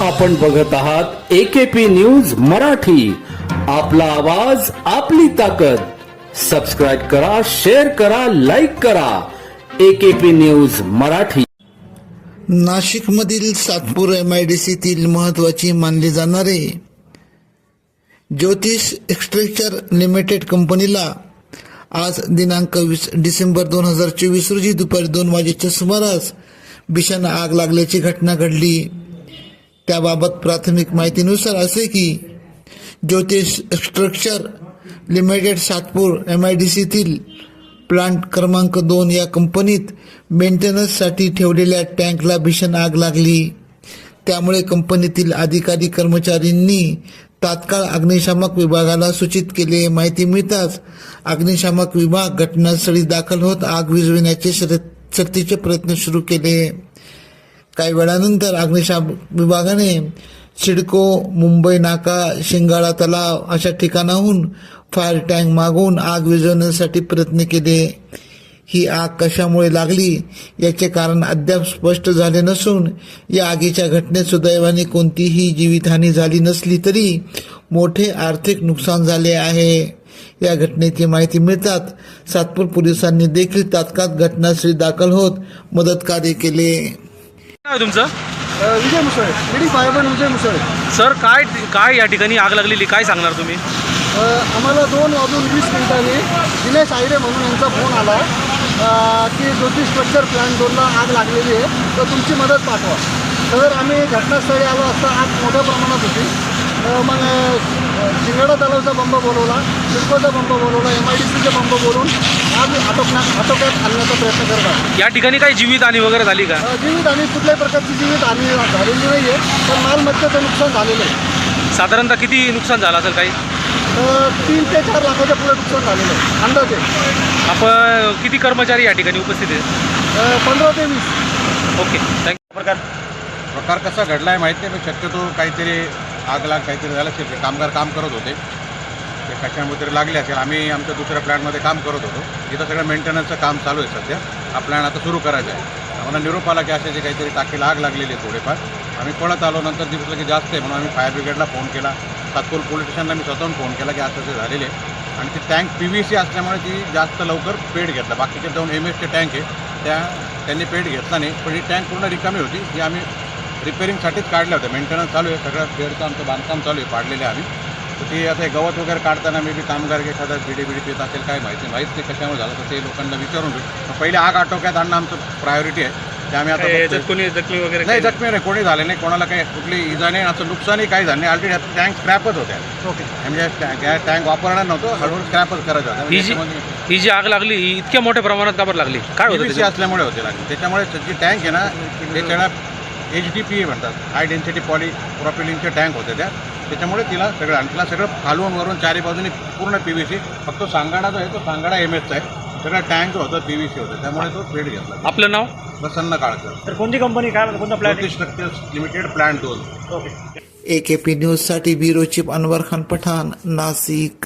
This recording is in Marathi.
आपण बघत आहात एकेपी न्यूज मराठी. आपला आवाज आपली ताकद. सबस्क्राईब करा शेअर करा लाईक करा. AKP news Marathi. नाशिकमधील सातपूर एम आय डी सीतील महत्वाची मानली जाणारे ज्योतिष एक्स्ट्रेक्चर लिमिटेड कंपनीला आज दिनांक वीस डिसेंबर दोन हजार चोवीस रोजी दुपारी दोन वाजेच्या सुमारास भीषण आग लागल्याची घटना घडली. त्याबाबत प्राथमिक माहितीनुसार असे की Jyotish structure limited Satpur M I D सीतील plant क्रमांक दोन या कंपनीत मेंटेनन्ससाठी ठेवलेल्या टँकला भीषण आग लागली. त्यामुळे कंपनीतील अधिकारी कर्मचाऱ्यांनी तात्काळ अग्निशामक विभागाला सूचित केले. माहिती मिळताच अग्निशामक विभाग घटनास्थळी दाखल होत आग विझविण्याचे शर- शर्तीचे प्रयत्न सुरू केले. काही वेळानंतर अग्निशामक विभागाने सिडको मुंबई नाका शिंगाळा तलाव अशा ठिकाणाहून फायर टँक मागवून आग विझवण्यासाठी प्रयत्न केले. ही आग कशामुळे लागली याचे कारण अद्याप स्पष्ट झाले नसून या आगीच्या घटनेत सुदैवाने कोणतीही जीवितहानी झाली नसली तरी मोठे आर्थिक नुकसान झाले आहे. या घटनेची माहिती मिळतात सातपूर पोलिसांनी देखील तात्काळ घटनास्थळी दाखल होत मदतकार्य केले. काय आहे तुमचं? Vijay Musale. Lady fireman Vijay Musale. Sir काय काय या ठिकाणी आग लागलेली? काय सांगणार तुम्ही? अ, आम्हाला दोन वाजून वीस मिनिटांनी दिनेश आयरे म्हणून यांचा फोन आला अ, की ज्योतिष स्ट्रक्चर प्लॅन दोनला आग लागलेली आहे तर तुमची मदत पाठवा. तर आम्ही घटनास्थळी आलो असता आग मोठ्या प्रमाणात होती. अ, मग अ, शिंगाडा तलावचा बंब बोलवला सिडकोचा बंब बोलवला एम आय डी सीचा बंब बोलवून आग आटोकण्यात आटोक्यात आणण्याचा प्रयत्न करत आहोत या ठिकाणी काही जीवित हानी वगैरे झाली का? जीवित आणि कुठल्याही प्रकारची जीवित हानी झालेली नाही आहे पण मालमत्तेचं नुकसान झालेलं आहे. साधारणतः किती नुकसान झालं असेल काही? अ, तीन ते चार लाखाच्या पुढे नुकसान झालेलं आहे अंदाजे. आपण किती कर्मचारी या ठिकाणी उपस्थित आहेत? अ, पंधरा ते वीस. ओके थँक्यू प्रकार प्रकार कसा घडला आहे माहीत नाही पण शक्यतो काहीतरी आग लाग काहीतरी झालं असेल ते कामगार काम करत होते. ते कशामध्ये तरी लागले असेल. आम्ही आमच्या दुसऱ्या प्लॅनमध्ये काम करत होतो. इथं सगळं मेंटेनन्सचं काम चालू आहे सध्या. हा प्लॅन आता सुरू करायचा आहे. आम्हाला निरोप आला की अशाची काहीतरी टाकीला आग लागलेली आहे थोडेफार. आम्ही पळत आलो नंतर दिसलं की जास्त आहे म्हणून आम्ही फायर ब्रिगेडला फोन केला. तात्पूर पोलीस स्टेशनला मी स्वतःहून फोन केला की असं ते झालेले आहे. आणि ती टँक पी व्ही सी असल्यामुळे ती जास्त लवकर पेड घेतला. बाकीचे दोन एम एसचे टँक आहे. त्या त्यांनी पेड घेतला नाही. पण ही टँक पूर्ण रिकामी होती. ही आम्ही रिपेरिंगसाठीच काढल्या होत्या मेंटेनन्स चालू आहे. सगळं बेडचं आमचं बांधकाम चालू आहे. पाडलेले आम्ही. तर ते आता हे गवत वगैरे काढताना मी बी कामगार एखादा बिडी बिडी पित असेल काय माहिती माहीत नाही कशामुळे झालं. तर ते लोकांना विचारून घेऊ. पहिले आग आटोक्यात आणणं आमचं प्रायोरिटी आहे. ते आम्ही आता बघतोय. कोणी जखमी वगैरे नाही काही? जखमी नाही. कोणी झाले नाही. कोणाला काही कुठली इजा नाही. असं नुकसानही काही झालं नाही. ऑलरेडी टँक स्क्रॅपच होत्या. ओके. म्हणजे टँक वापरणार नव्हतं हळूहळू स्क्रॅपच करायचं होतं ही जी ही आग लागली ही इतक्या मोठ्या प्रमाणात का बरं लागली? काय होतं? असल्यामुळे होते लागली. त्याच्यामुळे जी टँक आहे ना ते त्याला एच डी पी ए म्हणतात. हाय डेन्सिटी पॉली प्रॉपिलिनचे टँक होते त्या. त्याच्यामुळे तिला सगळं आणि तिला सगळं खालून वरून चारी बाजूनी पूर्ण पी व्ही सी फक्त सांगाडा जो आहे तो सांगाडा एम एसचा आहे. सगळं टँक जो होतं पी व्ही सी होतं. त्यामुळे तो पेड घेतला. आपलं नाव? प्रसन्न काळकर. तर कोणती कंपनी काय कोणता ज्योतिष स्ट्रक्चर्स लिमिटेड प्लॅन दोन. ओके ए के पी न्यूजसाठी ब्युरो चीफ अनवर खान पठाण नाशिक.